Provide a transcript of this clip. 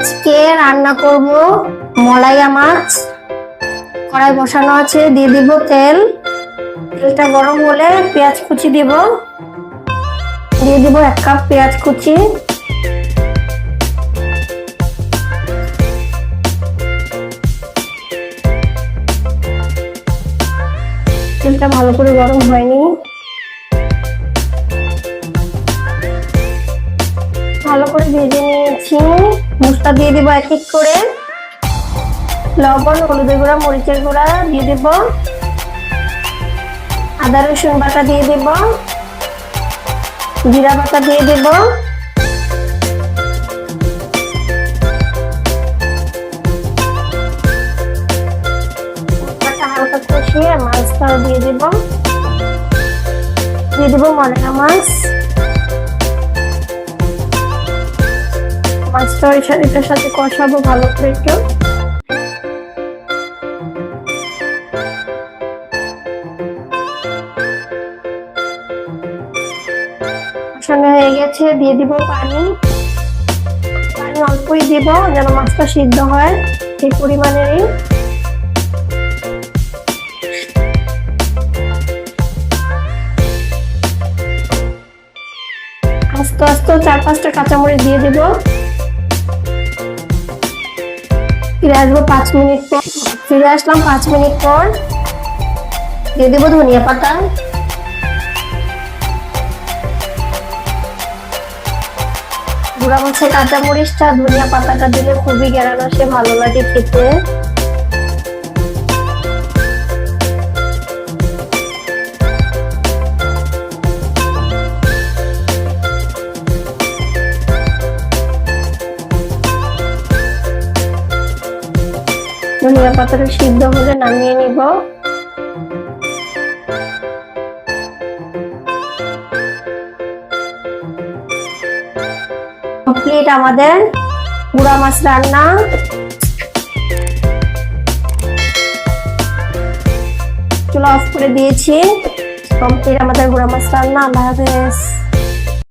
আজকে রান্না করব মলাইয়া মাছ। কড়াই বসানো আছে, দিয়ে দিব তেল। তেলটা গরম হলে পেঁয়াজ কুচি দিব। দিয়ে দিব এক কাপ পেঁয়াজ কুচি। তেলটা ভালো করে গরম হয়নি। ভালো করে ভেজে নিয়েছি। মশলা দিয়ে দেবো এক এক করে। লবণ, হলুদের গুঁড়া, মরিচের গুঁড়া দিয়ে দেব। আদা, রসুন বাটা দিয়ে দেব। জিরা বাটা দিয়ে দেব। মাছটাও দিয়ে দেব। দিয়ে দেব ময়না মাছ। মাছটা ওই এটার সাথে কষাবো ভালো করে একটু। কষানো হয়ে গেছে, দিয়ে দিব পানি। পানি অল্পই দিব যেন মাছটা সিদ্ধ হয় সেই পরিমাণেরই। আস্তে আস্তে চার পাঁচটা কাঁচামরিচ দিয়ে দেব। ফিরে আসব পাঁচ মিনিট পর। ফিরে আসলাম পাঁচ মিনিট পর। দিয়ে দেবো ধনিয়া পাতা। গুঁড়া মাছের কাঁচামরিচটা, ধনিয়া পাতাটা দিলে খুবই গেরানো, সে ভালো লাগে খেতে। ধনিয়া পাতাটা সিদ্ধ হলে নামিয়ে নিব। কমপ্লিট আমাদের গুড়া মাছ রান্না। চুলা অফ করে দিয়েছি। কমপ্লিট আমাদের গুড়া মাছ রান্না, আল্লাহ হাফেজ।